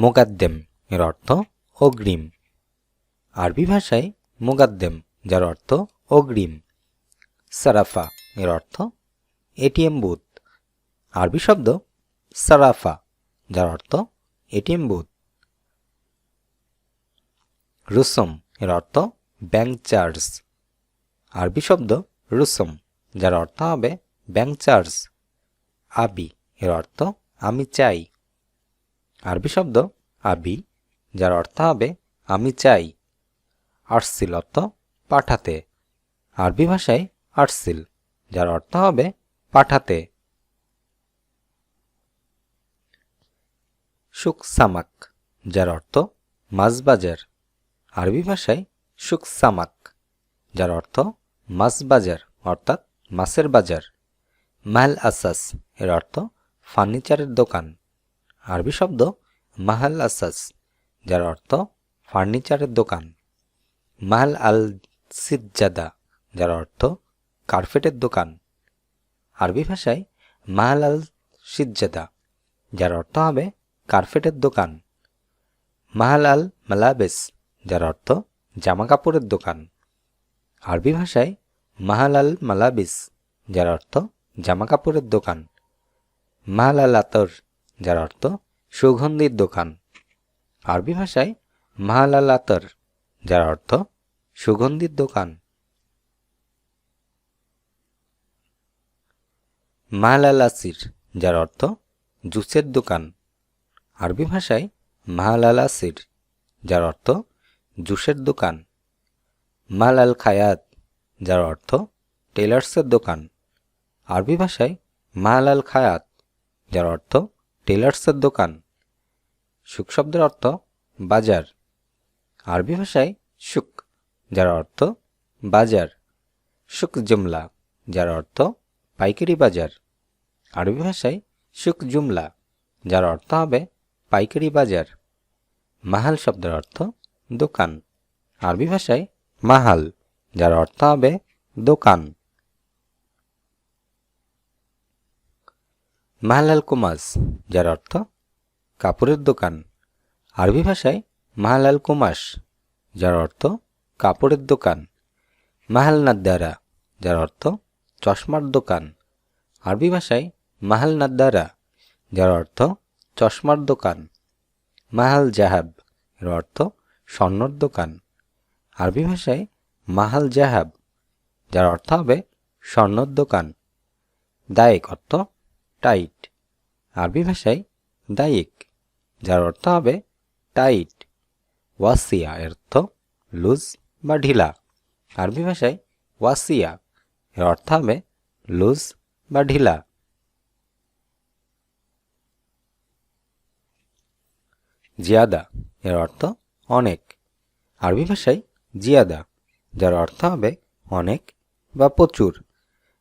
মোকাদ্দেম এর অর্থ অগ্রিম। আরবি ভাষায় মোকাদ্দেম, যার অর্থ অগ্রিম। সারাফা এর অর্থ এটিএম বুথ। আরবি শব্দ সারাফা, যার অর্থ এটিএম বুথ। রুসম এর অর্থ ব্যাংক চার্জ। আরবি শব্দ রুসম, যার অর্থ হবে ব্যাংক চার্জ। আবি এর অর্থ আমি চাই। আরবি শব্দ আবি, যার অর্থ হবে, আমি চাই। আরসিল অর্থ, পাঠাতে। আরবি ভাষায়, আরসিল, যার অর্থ হবে, পাঠাতে। সুক সামাক যার অর্থ মাছ বাজার আরবি ভাষায় সুক সামাক যার অর্থ মাছ বাজার অর্থাৎ, মাছের বাজার। মাল আসাস, এর অর্থ, ফার্নিচারের দোকান। আরবি শব্দ মাহাল আসাস, যার অর্থ ফার্নিচারের দোকান। মাহাল আল সিজ্জাদা যার অর্থ কার্পেটের দোকান। আরবি ভাষায় মাহাল আল সিজ্জাদা যার অর্থ হবে কার্পেটের দোকান। মাহাল আল মালাবেস যার অর্থ জামা কাপড়ের দোকান। আরবি ভাষায় মাহাল আল মালাবিস যার অর্থ জামা কাপড়ের দোকান। মাহাল আল আতর যার অর্থ সুগন্ধির দোকান। আরবি ভাষায় মাহাল আল আতর যার অর্থ সুগন্ধির দোকান। মাহাল আল আসির যার অর্থ জুসের দোকান। আরবি ভাষায় মাহাল আল আসির যার অর্থ জুসের দোকান। মাল আল খায়াত যার অর্থ টেলার্সের দোকান। আরবি ভাষায় মাল আল খায়াত যার অর্থ টেলার্সের দোকান। সুখ শব্দের অর্থ বাজার। আরবি ভাষায় সুক যার অর্থ বাজার। সুক জুমলা, যার অর্থ পাইকারি বাজার। আরবি ভাষায় সুক জুমলা, যার অর্থ হবে পাইকারি বাজার। মাহাল শব্দের অর্থ দোকান। আরবি ভাষায় মাহাল, যার অর্থ হবে দোকান। মাহালাল কুমাস, যার অর্থ কাপড়ের দোকান। আরবি ভাষায় মাহালাল কুমাস, যার অর্থ কাপড়ের দোকান। মাহাল নাদ্দারা, যার অর্থ চশমার দোকান। আরবি ভাষায় মাহাল নাদ্দারা, যার অর্থ চশমার দোকান। মাহাল জাহাব, এর অর্থ স্বর্ণর দোকান। আরবি ভাষায় মাহাল জাহাব, যার অর্থ হবে স্বর্ণর দোকান। দায়েক অর্থ টাইট। আরবি ভাষায় দায়িক, যার অর্থ হবে টাইট। ওয়াসিয়া অর্থ লুজ বা ঢিলা। আরবি ভাষায় ওয়াসিয়া, এর অর্থ হবে লুজ বা ঢিলা। জিয়াদা, এর অর্থ অনেক। আরবি ভাষায় জিয়াদা, যার অর্থ হবে অনেক বা প্রচুর।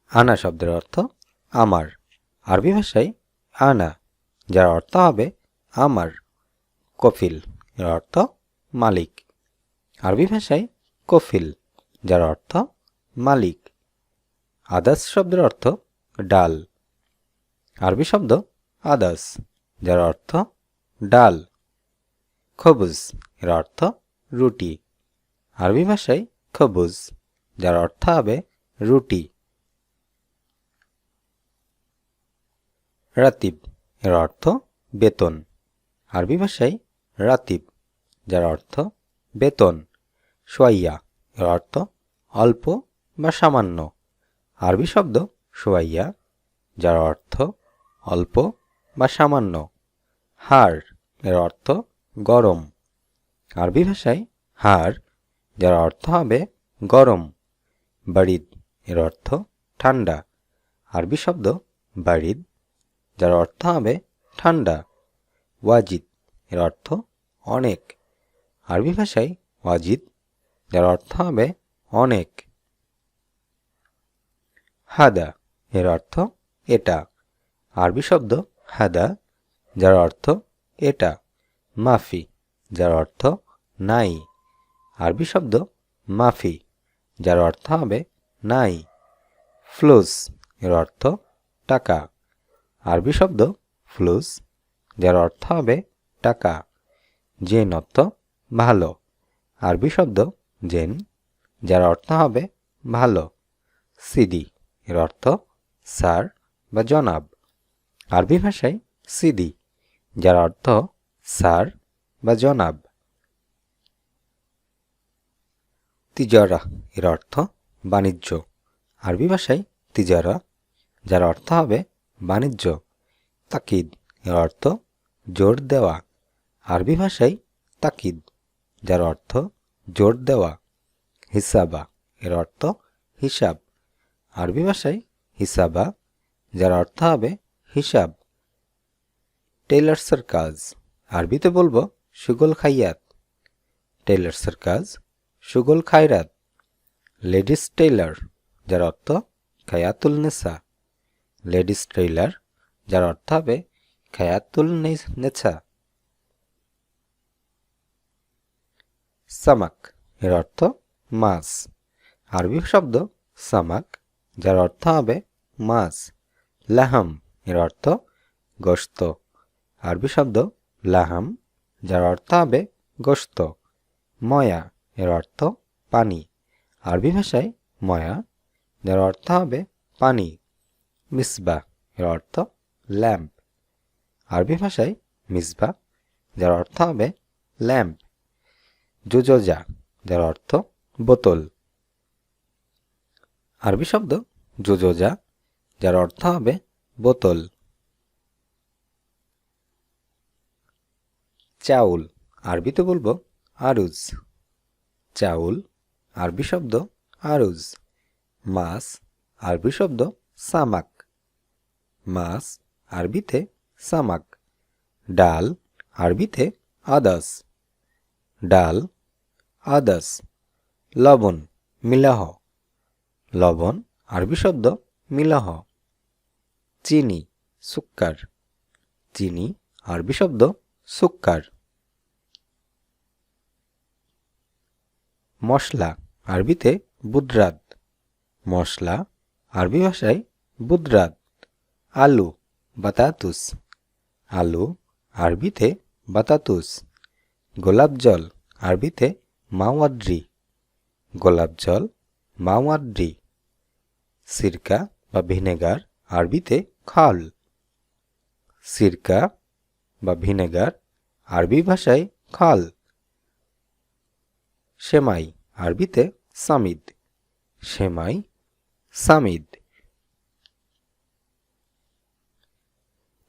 আনা শব্দের অর্থ আমার। আরবি ভাষায় আনা, যার অর্থ হবে আমার, কফিল, এর অর্থ মালিক। আরবি ভাষায় কফিল, যার অর্থ মালিক। আদাস শব্দের অর্থ ডাল। আরবি শব্দ আদাস, যার অর্থ ডাল। খবুজ, এর অর্থ রুটি। আরবি ভাষায় খবুজ, যার অর্থ হবে রুটি। রাতিব, এর অর্থ বেতন। আরবি ভাষায় রাতিব, যার অর্থ বেতন। সোয়াইয়া, এর অর্থ অল্প বা সামান্য। আরবি শব্দ সোয়াইয়া, যার অর্থ অল্প বা সামান্য। হাড় এর অর্থ গরম। আরবি ভাষায় হাড় যার অর্থ হবে গরম। বাড়িদ এর অর্থ ঠান্ডা। আরবি শব্দ বাড়িদ যার অর্থ হবে ঠান্ডা। ওয়াজিদ, এর অর্থ অনেক। আরবি ভাষায় ওয়াজিদ, যার অর্থ হবে অনেক। হাদা, এর অর্থ এটা। আরবি শব্দ হাদা, যার অর্থ এটা। মাফি, যার অর্থ নাই। আরবি শব্দ মাফি, যার অর্থ হবে নাই। ফ্লুস, এর অর্থ টাকা। আরবি শব্দ ফ্লুস, যার অর্থ হবে টাকা জেন অর্থ ভালো। আরবি শব্দ জেন, যার অর্থ হবে ভালো। সিদি এর অর্থ স্যার বা জনাব। আরবি ভাষায় সিদি যার অর্থ স্যার বা জনাব। তিজারা, এর অর্থ বাণিজ্য। আরবি ভাষায় তিজারা, যার অর্থ হবে বাণিজ্য, তাকিদ এর অর্থ জোর দেওয়া। আরবি ভাষায় তাকিদ, যার অর্থ জোর দেওয়া। হিসাবা এর অর্থ হিসাব। আরবি ভাষায় হিসাবা, যার অর্থ হবে হিসাব। টেইলার্সের কাজ, আরবিতে বলব সুগল খাইয়াত। টেইলার্সের কাজ, সুগল খায়রাত। লেডিস টেইলার, যার অর্থ খায়াতুল নেসা। লেডিস ট্রেইলার, যার অর্থ হবে খায়াতুল নেছা সামাক, এর অর্থ মাছ। আরবি শব্দ সামাক, যার অর্থ হবে মাছ। লাহাম, এর অর্থ গোশত। আরবি শব্দ লাহাম, যার অর্থ হবে গোশত। ময়া, এর অর্থ পানি। আরবি ভাষায় ময়া, যার অর্থ হবে পানি। মিসবা এর অর্থ ল্যাম্প। আরবি ভাষায় মিসবা, যার অর্থ হবে ল্যাম্প। জুজোজা, যার অর্থ বোতল। আরবি শব্দ জুজোজা, যার অর্থ হবে বোতল। চাউল, আরবিতে বলব আরুজ। চাউল, আরবি শব্দ আরুজ। মাছ, আরবি শব্দ সামাক। মাছ, আরবিতে সামাক। ডাল, আরবিতে আদাস। ডাল, আদাস। লবণ, মিলাহ। লবণ, আরবি শব্দ মিলাহ। চিনি, সুক্কার। চিনি, আরবি শব্দ সুক্কার। মশলা, আরবিতে বুদরাত মশলা, আরবি ভাষায় বুদরাত আলু, বাতাতুস। আলু, আরবিতে বাতাতুস। গোলাপ জল, আরবিতে মাওয়াদ্রি। গোলাপ জল, মাওয়াদ্রি। সিরকা বা ভিনেগার, আরবিতে খাল। সিরকা বা ভিনেগার, আরবি ভাষায় খাল। সেমাই, আরবিতে সামিদ। সেমাই, সামিদ।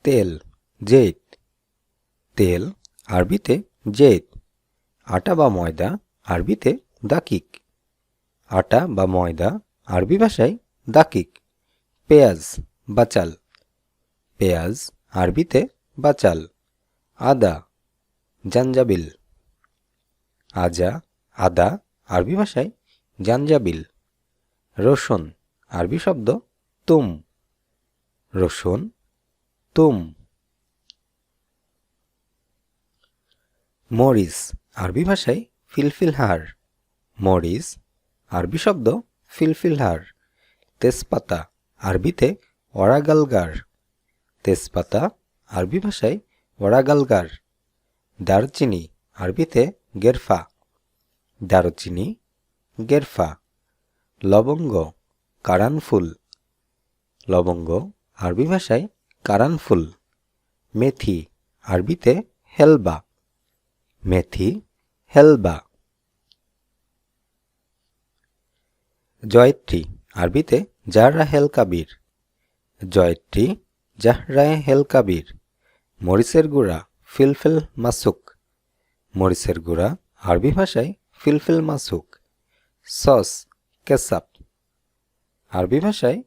তেল জেট তেল, আরবিতে জেট আটা বা ময়দা, আরবিতে দাকিক। আটা বা ময়দা, আরবি ভাষায় দাকিক। পেঁয়াজ, বাচাল। পেঁয়াজ, আরবিতে বাচাল। আদা, জাঞ্জাবিল। আজা, আদা, আরবি ভাষায় জাঞ্জাবিল। রসুন, আরবি শব্দ তুম। রসুন তুম। মরিচ আরবি ভাষায় ফিলফিলহার। মরিচ আরবি শব্দ ফিলফিলহার। তেজপাতা, আরবিতে ওরাগালগার। তেজপাতা, আরবি ভাষায় ওরাগালগার। দারচিনি, আরবিতে গেরফা। দারচিনি, গেরফা। লবঙ্গ, কারানফুল। লবঙ্গ, আরবি ভাষায় কারানফুল, মেথি, আরবিতে হেলবা, মেথি, হেলবা। জয়ত্রী, আরবিতে জাহরা হেল কাবির জয়ত্রী জাহরায় হেল কাবির মরিচের গুঁড়া, ফিলফিল মাসুক। মরিচের গুঁড়া, আরবি ভাষায় ফিলফিল মাসুক। সস, কেসাপ। আরবি ভাষায়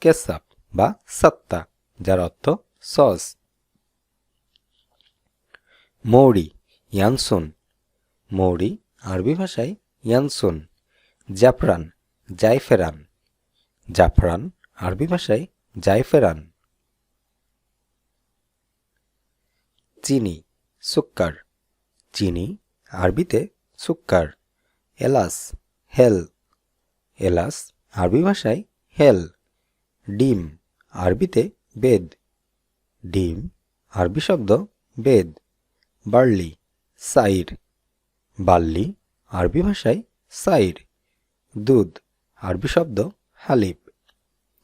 কেসাপ বা সত্তা। যার অর্থ সস। মৌরি, ইয়ানসুন। মৌরি, আরবি ভাষায় ইয়ানসুন। জাফরান, জাইফেরান। জাফরান, আরবি ভাষায় জাইফেরান। চিনি, সুক্কার। চিনি, আরবিতে সুক্কার। এলাস হেল। এলাস আরবি ভাষায় হেল। ডিম, আরবিতে বেদ, ডিম, আরবি শব্দ বেদ, বার্লি, সাইর, বার্লি, আরবি ভাষায় সাইর, দুধ, আরবি শব্দ হালিব,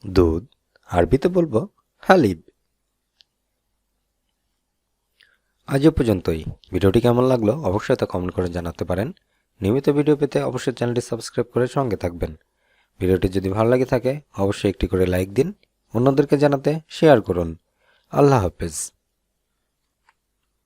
দুধ, আরবিতে বলব হালিব। আজ পর্যন্তই। ভিডিওটি কেমন লাগল অবশ্যই তা কমেন্ট করে জানাতে পারেন। নিয়মিত ভিডিও পেতে অবশ্যই চ্যানেলটি সাবস্ক্রাইব করে সঙ্গে থাকবেন। ভিডিওটি যদি ভালো লাগে থাকে, অবশ্যই একটি করে লাইক দিন। অন্যদেরকে জানাতে শেয়ার করুন। আল্লাহ হাফেজ।